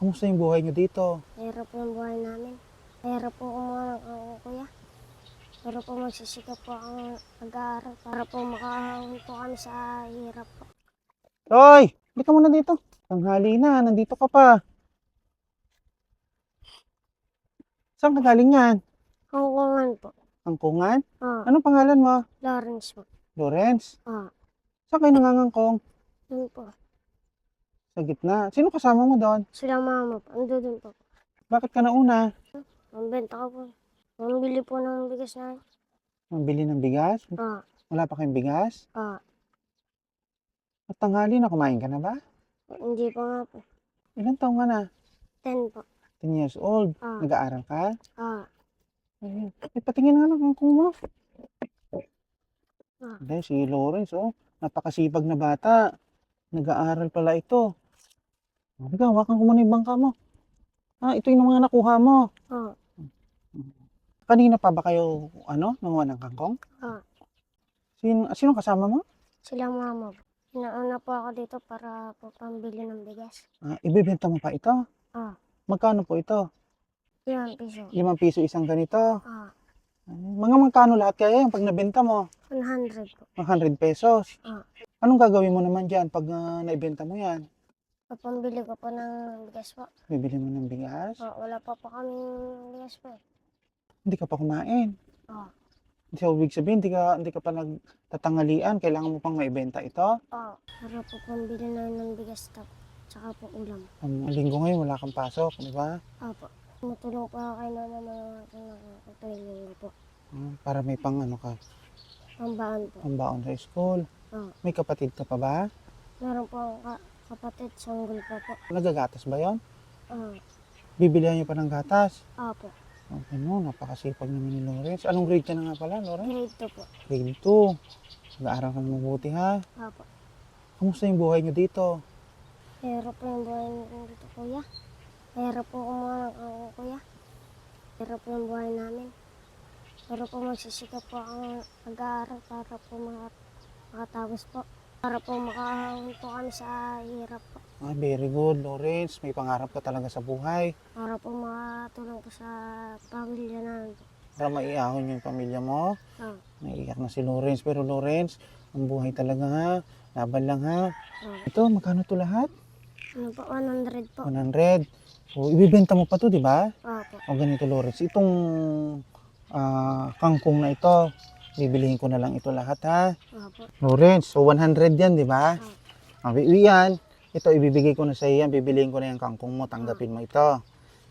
Kamusta yung buhay nyo dito? Mahirap po yung buhay namin. Mahirap po kumuha ng ako, kuya. Pero po magsisikap po ang mag-aaral para po makahawin po kami sa hirap po. Hoy! Hindi ka muna dito. Tanghali na, nandito ka pa. Saan ka galing yan? Kungkungan po. Angkungan? Ah, Anong pangalan mo? Lawrence po. Lawrence? Ah, Saan kayo nangangangkong? yun po. Sa gitna. Sino kasama mo doon? Sila mama po. Ando dun po. Bakit ka nauna? Pambenta ko po. Pambili po ng bigas na. Mambili ng bigas? Ah, Wala pa kayong bigas? ah. At tanghali na, kumain ka na ba? Hindi po nga po. Ilan taong ka na? Ten po. 10 years old. Ah, Nag-aaral ka? ah. Ayun. Eh, patingin nga lang ang kung mo. Ah. Hindi, si Lawrence, oh. Napakasipag na bata. Nag-aaral pala ito. Sabi ka, hawakan ko muna yung bangka mo. Ah, ito yung mga nakuha mo. Ah, Kanina pa ba kayo, ano, nanguha ng kangkong? ah. Sin, sino kasama mo? Sila mama po. Inauna po ako dito para po pambili ng bigas. Ah, ibibenta mo pa ito? Ah. Magkano po ito? Yan, piso. Limang piso isang ganito. Ah, Ay, Mga magkano lahat kaya yan pag nabenta mo? 100 po. 100 pesos. Ah. Anong gagawin mo naman dyan pag ah, naibenta mo yan? Papambili ko po ng bigas po. Bibili mo ng bigas? Ah, wala pa po kaming bigas po eh. Hindi ka pa kumain. Ah, So, ibig sabihin, hindi ka, hindi ka pa nagtatangalian. Kailangan mo pang maibenta ito. ah. Para po pambili na ng bigas tap. Tsaka po ulam. Ang linggo ngayon, wala kang pasok, di ba? Ah, po. Tumutulong po ako kay mama mga tuwing po. Ah, Para may pang ano ka, Pambaan po. pang baon sa school. Ah. May kapatid ka pa ba? Meron po ka- kapatid, sanggol pa po. Nagagatas ba yon? Ah, Bibilihan niyo pa ng gatas. ah po. Okay no, napakasipag naman ni Lawrence. Anong grade ka na nga pala, Lawrence? Grade 2 po. Grade 2. Nag-aaral ka na mabuti ha. Ah, po. Kamusta yung buhay niyo dito? Hirap po yung buhay namin dito, kuya. Hirap po kumuha ng ako, kuya. Hirap po yung buhay namin. Pero po magsisikap po ako mag-aaral para po maka- makatapos po. Para po makahawin po kami sa hirap po. Ah, very good, Lawrence. May pangarap ka talaga sa buhay. Para po makatulong po sa pamilya namin. Para maiahon yung pamilya mo. Ah, Naiiyak na si Lawrence. Pero Lawrence, ang buhay talaga ha. Laban lang ha. ah. Ito, magkano to lahat? Ano po, 100 po. 100. So, ibibenta mo pa to, di ba? Ah, po. O ganito, Lawrence. Itong ah, kangkong na ito, bibilihin ko na lang ito lahat, ha? Ah, po. Lawrence, so 100 yan, di ba? Okay, yan. Ito, ibibigay ko na sa iyo yan. Bibilihin ko na yung kangkong mo. Tanggapin mo ito.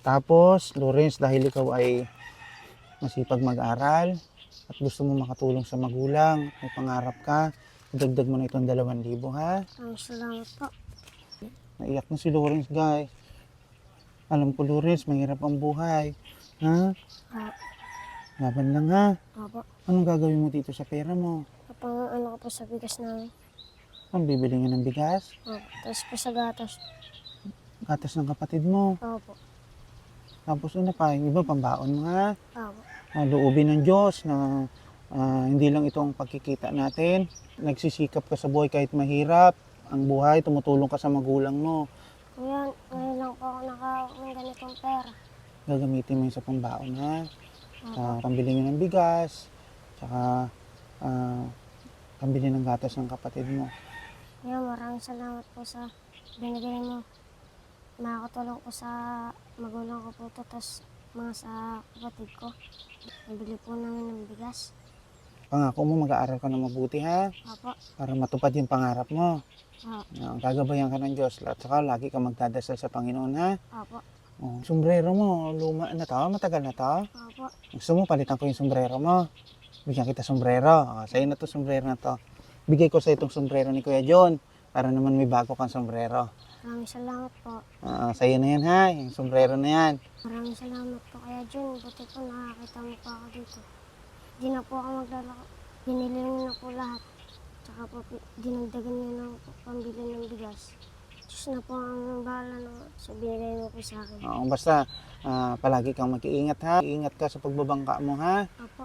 Tapos, Lawrence, dahil ikaw ay masipag mag-aral at gusto mo makatulong sa magulang, may pangarap ka, dagdag mo na itong 2,000, ha? Ang salamat po. Naiyak na si Lawrence, guys. Alam ko, Lawrence, mahirap ang buhay. Ha? Ah, Laban lang, ha? ah, po. Anong gagawin mo dito sa pera mo? Kapag ano ko po sa bigas namin. Ang bibili nga ng bigas? Ah, tapos po sa gatas. Gatas ng kapatid mo. Ah, po. Tapos ano pa, yung iba pambaon mo, ha? Ah, po. Ah, loobin ng Diyos na ah, hindi lang ito ang pagkikita natin. Nagsisikap ka sa buhay kahit mahirap. Ang buhay, tumutulong ka sa magulang mo. Ngayon, ngayon lang po ako nakawak ng ganitong pera. Gagamitin mo yun sa pambaon, ha? Ah, sa pambili nyo ng bigas, tsaka ah, pambili ng gatas ng kapatid mo. Ngayon, maraming salamat po sa binigay mo. Makakatulong ko sa magulang ko po ito, tapos mga sa kapatid ko. Nabili po namin ng bigas. Pangako mo, mag-aaral ka na mabuti ha, Apo. para matupad yung pangarap mo. Ah, Uh, gagabayan ka ng Diyos, at saka lagi ka magdadasal sa Panginoon ha. apo. Oh, sombrero mo, luma na to, matagal na to. Apo. Gusto mo, palitan ko yung sombrero mo. Bigyan kita sombrero. Oh, sa'yo na to sombrero na to. Bigay ko sa itong sombrero ni Kuya John, para naman may bago kang sombrero. Maraming salamat po. Ah, sa'yo na yan ha, yung sombrero na yan. Maraming salamat po kaya Jun. Buti po nakakita mo pa ako dito. Di na po ako maglalako. Binili niyo na po lahat. Tsaka po dinagdagan niyo ng pambili ng bigas. Diyos na po ang bahala na sa mo po sa akin. Oo, basta ah, palagi kang mag-iingat ha. Iingat ka sa pagbabangka mo ha. Apo.